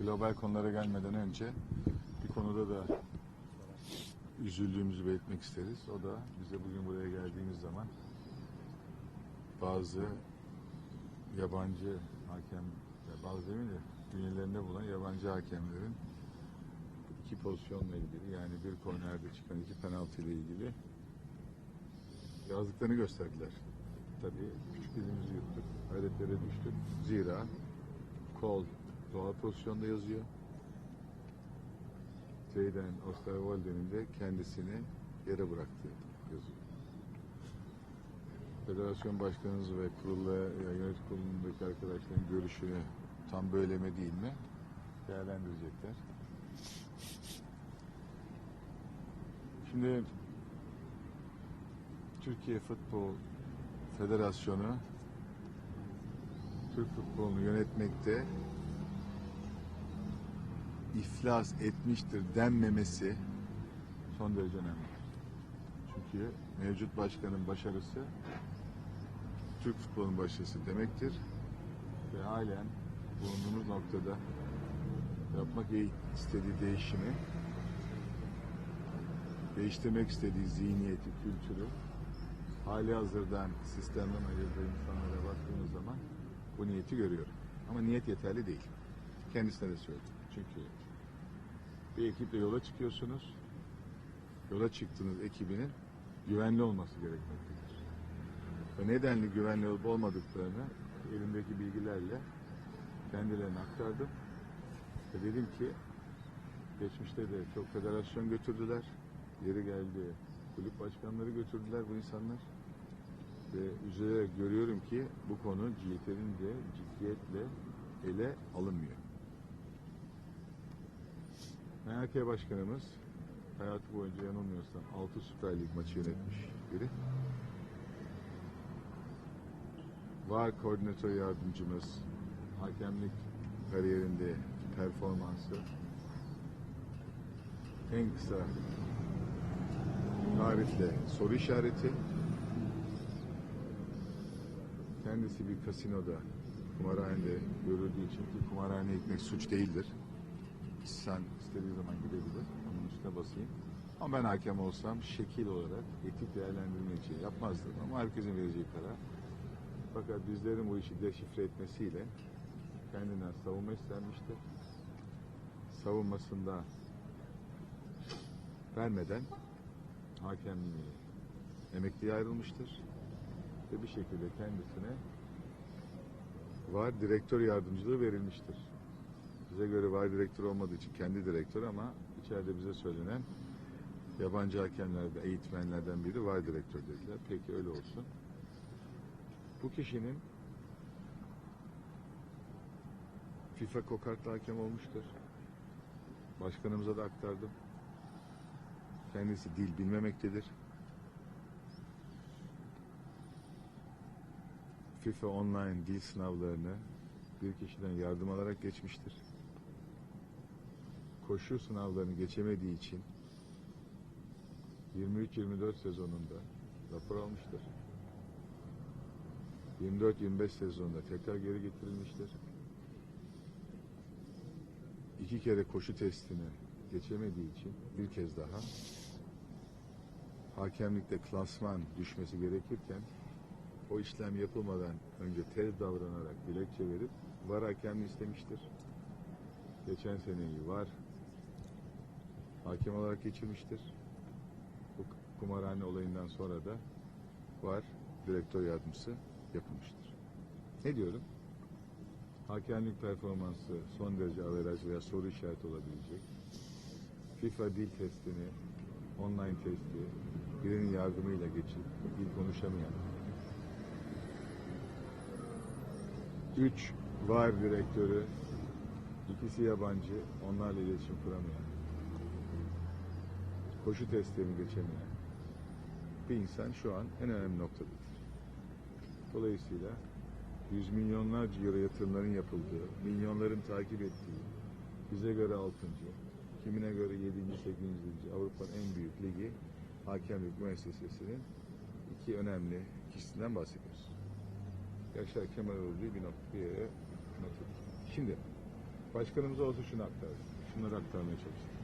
global konulara gelmeden önce bir konuda da üzüldüğümüzü belirtmek isteriz. O da bize bugün buraya geldiğimiz zaman bazı yabancı hakem, bazı değil mi de bünyelerinde bulunan yabancı hakemlerin iki pozisyonla ilgili yani bir kornerde çıkan iki penaltı ile ilgili yazdıklarını gösterdiler. Tabii küçük dilimizi yuttuk, hayretlere düştük. Zira kol doğal pozisyonda yazıyor. Zeyden Osterwolde'nin de kendisini yere bıraktığı yazıyor. Federasyon başkanımız ve kurulla, yönetim kurulundaki arkadaşların görüşünü tam böyle mi değil mi değerlendirecekler. Şimdi Türkiye Futbol Federasyonu Türk futbolunu yönetmekte iflas etmiştir denmemesi son derece önemli. Çünkü mevcut başkanın başarısı Türk futbolunun başarısı demektir. Ve halen bulunduğumuz noktada yapmak istediği değişimi değiştirmek istediği zihniyeti, kültürü hali hazırdan sistemden ayrıldığı insanlara baktığımız zaman bu niyeti görüyorum. Ama niyet yeterli değil. Kendisine de söyledim. Çünkü bir ekiple yola çıkıyorsunuz. Yola çıktığınız ekibinin güvenli olması gerekmektedir. Ve nedenli güvenli olup olmadıklarını elimdeki bilgilerle kendilerine aktardım. Ve dedim ki geçmişte de çok federasyon götürdüler. Yeri geldi kulüp başkanları götürdüler bu insanlar. Ve üzülerek görüyorum ki bu konu yeterince ciddiyetle ele alınmıyor. MHK Başkanımız hayatı boyunca yanılmıyorsam 6 Süper Lig maçı yönetmiş biri. VAR koordinatör yardımcımız hakemlik kariyerinde performansı en kısa tarifle soru işareti kendisi bir kasinoda kumarhanede görüldüğü için ki kumarhaneye gitmek suç değildir. İnsan istediği zaman gidebilir. Onun üstüne basayım. Ama ben hakem olsam şekil olarak etik değerlendirme için yapmazdım. Ama herkesin vereceği karar. Fakat bizlerin bu işi deşifre etmesiyle kendinden savunma istenmiştir. Savunmasında vermeden hakemliği emekliye ayrılmıştır. Ve bir şekilde kendisine var direktör yardımcılığı verilmiştir. Bize göre var direktör olmadığı için kendi direktör ama içeride bize söylenen yabancı hakemlerden, eğitmenlerden biri var direktör dediler. Peki öyle olsun. Bu kişinin FIFA kokartlı hakem olmuştur. Başkanımıza da aktardım. Kendisi dil bilmemektedir. FIFA online dil sınavlarını bir kişiden yardım alarak geçmiştir. Koşu sınavlarını geçemediği için 23-24 sezonunda rapor almıştır. 24-25 sezonunda tekrar geri getirilmiştir. İki kere koşu testini geçemediği için bir kez daha hakemlikte klasman düşmesi gerekirken o işlem yapılmadan önce tez davranarak dilekçe verip var hakemliği istemiştir. Geçen seneyi var hakem olarak geçirmiştir. Bu kumarhane olayından sonra da var direktör yardımcısı yapılmıştır. Ne diyorum? Hakemlik performansı son derece averaj veya soru işareti olabilecek. FIFA dil testini, online testi birinin yardımıyla geçip dil konuşamayan. Üç var direktörü, ikisi yabancı, onlarla iletişim kuramayan. Koşu testlerini geçemeyen bir insan şu an en önemli noktadadır. Dolayısıyla yüz milyonlarca euro yatırımların yapıldığı, milyonların takip ettiği, bize göre altıncı, kimine göre yedinci, sekizinci Avrupa'nın en büyük ligi hakemlik müessesesinin iki önemli kişisinden bahsediyoruz. Yaşar bir nokta bir edin. Şimdi Başkanımıza olsa şunu aktardı. Şunları aktarmaya çalıştım.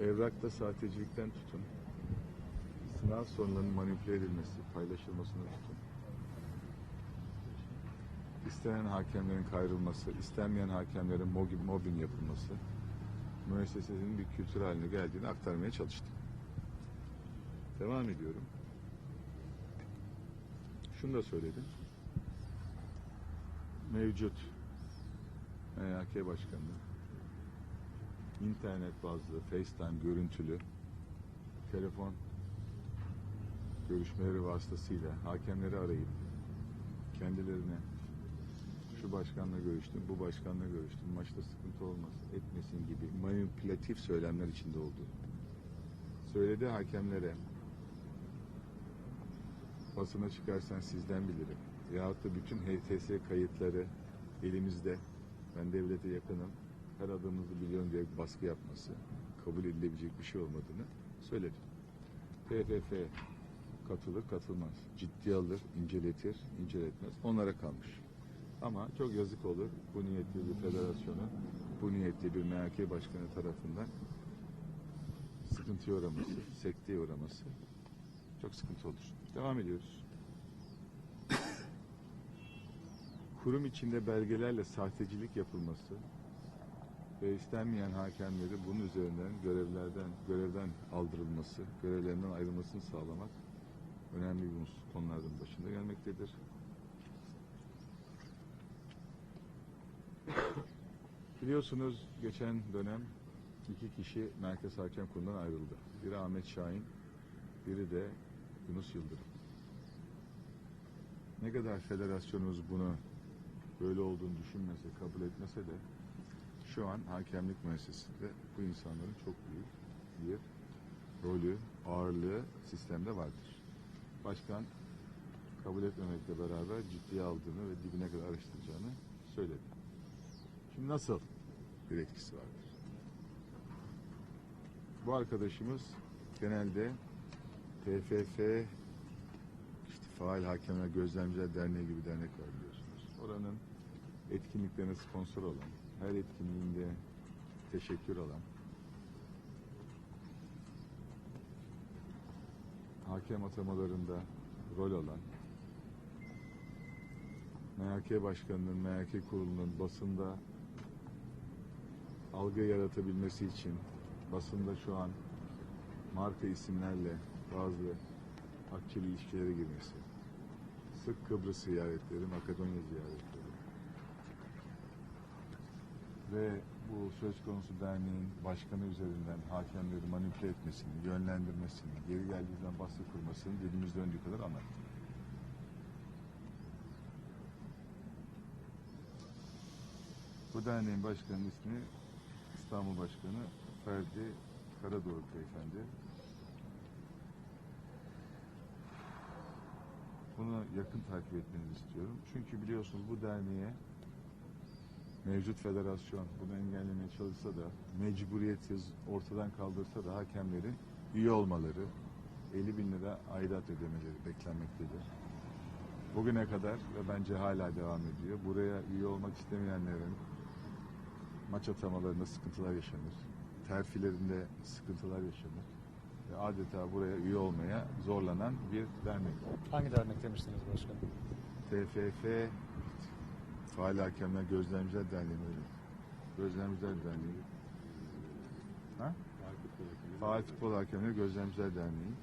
Evrakta sahtecilikten tutun. Sınav sorularının manipüle edilmesi, paylaşılmasına tutun. İstenen hakemlerin kayrılması, istenmeyen hakemlerin mobbing, mobbing yapılması müessesesinin bir kültür haline geldiğini aktarmaya çalıştım. Devam ediyorum. Şunu da söyledim. Mevcut MHK Başkanı internet bazlı, FaceTime görüntülü telefon görüşmeleri vasıtasıyla hakemleri arayıp kendilerine şu başkanla görüştüm, bu başkanla görüştüm, maçta sıkıntı olmasın, etmesin gibi manipülatif söylemler içinde olduğu. Söyledi hakemlere basına çıkarsan sizden bilirim. Yahut da bütün HTS kayıtları elimizde. Ben devlete yakınım. Her adımınızı biliyorum diye baskı yapması kabul edilebilecek bir şey olmadığını söyledi. TFF katılır katılmaz. Ciddi alır, inceletir, inceletmez. Onlara kalmış. Ama çok yazık olur bu niyetli bir federasyonun, bu niyetli bir MHK başkanı tarafından sıkıntıya uğraması, sekteye uğraması çok sıkıntı olur. Devam ediyoruz. Kurum içinde belgelerle sahtecilik yapılması ve istenmeyen hakemleri bunun üzerinden görevlerden görevden aldırılması, görevlerinden ayrılmasını sağlamak önemli bir unsur konulardan başında gelmektedir. Biliyorsunuz geçen dönem iki kişi Merkez Hakem Kurulu'ndan ayrıldı. Biri Ahmet Şahin, biri de Yunus Yıldırım. Ne kadar federasyonumuz bunu böyle olduğunu düşünmese, kabul etmese de şu an hakemlik müessesinde bu insanların çok büyük bir rolü, ağırlığı sistemde vardır. Başkan kabul etmemekle beraber ciddiye aldığını ve dibine kadar araştıracağını söyledi. Şimdi nasıl bir etkisi vardır? Bu arkadaşımız genelde TFF işte Faal Hakemler Gözlemciler Derneği gibi dernek var biliyorsunuz. Oranın etkinliklerine sponsor olan, her etkinliğinde teşekkür alan, hakem atamalarında rol alan, MHK Başkanı'nın, MHK Kurulu'nun basında algı yaratabilmesi için basında şu an marka isimlerle bazı akçeli ilişkilere girmesi, sık Kıbrıs ziyaretleri, Makedonya ziyaretleri ve bu söz konusu derneğin başkanı üzerinden hakemleri manipüle etmesini, yönlendirmesini, geri geldiği zaman baskı kurmasını dilimiz döndüğü kadar anlattık. Bu derneğin başkanının ismi İstanbul Başkanı Ferdi Karadoruk Beyefendi. Bunu yakın takip etmenizi istiyorum. Çünkü biliyorsunuz bu derneğe mevcut federasyon bunu engellemeye çalışsa da mecburiyetsiz ortadan kaldırsa da hakemlerin üye olmaları 50 bin lira aidat ödemeleri beklenmektedir. Bugüne kadar ve bence hala devam ediyor. Buraya üye olmak istemeyenlerin maç atamalarında sıkıntılar yaşanır. Terfilerinde sıkıntılar yaşanır. Ve adeta buraya üye olmaya zorlanan bir dernek. Hangi dernek demiştiniz başkanım? TFF Faal Hakemler Gözlemciler Derneği. Gözlemciler Derneği. Ha? Faal Futbol Hakemleri Gözlemciler Derneği.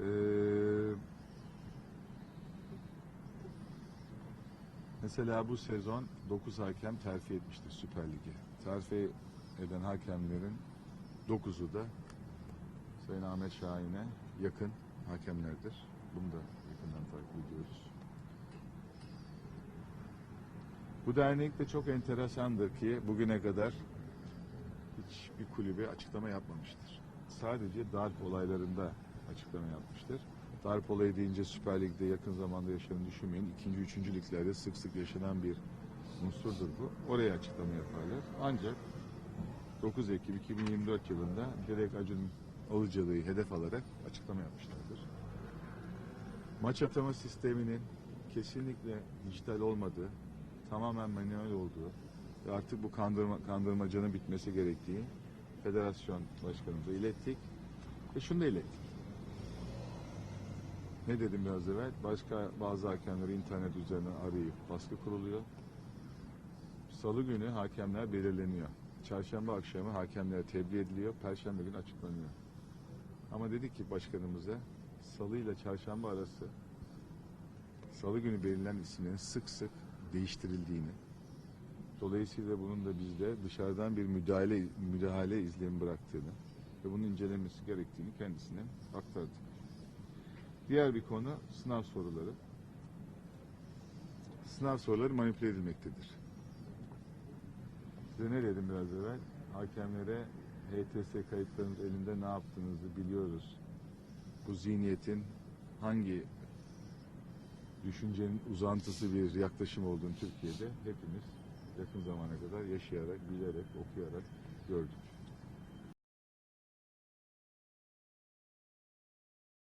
Ee, mesela bu sezon 9 hakem terfi etmiştir Süper Lig'e. Terfi eden hakemlerin 9'u da Sayın Ahmet Şahin'e yakın hakemlerdir. Bunu da yakından takip ediyoruz. Bu dernek de çok enteresandır ki bugüne kadar hiçbir kulübe açıklama yapmamıştır. Sadece darp olaylarında açıklama yapmıştır. Darp olayı deyince Süper Lig'de yakın zamanda yaşadığını düşünmeyin. İkinci, üçüncü liglerde sık sık yaşanan bir unsurdur bu. Oraya açıklama yaparlar. Ancak 9 Ekim 2024 yılında direkt Acun Ilıcalı'yı hedef alarak açıklama yapmışlardır. Maç atama sisteminin kesinlikle dijital olmadığı, tamamen manuel olduğu ve artık bu kandırma, kandırmacanın bitmesi gerektiği federasyon başkanımıza ilettik ve şunu da ilettik. Ne dedim biraz evvel? Başka bazı hakemleri internet üzerinden arayıp baskı kuruluyor. Salı günü hakemler belirleniyor. Çarşamba akşamı hakemlere tebliğ ediliyor. Perşembe günü açıklanıyor. Ama dedik ki başkanımıza salı ile çarşamba arası salı günü belirlenen isimlerin sık sık değiştirildiğini dolayısıyla bunun da bizde dışarıdan bir müdahale müdahale izlemi bıraktığını ve bunun incelenmesi gerektiğini kendisine aktardık. Diğer bir konu sınav soruları. Sınav soruları manipüle edilmektedir. Size ne dedim biraz evvel? Hakemlere HTS kayıtlarınız elinde ne yaptığınızı biliyoruz. Bu zihniyetin hangi düşüncenin uzantısı bir yaklaşım olduğunu Türkiye'de hepimiz yakın zamana kadar yaşayarak, bilerek, okuyarak gördük.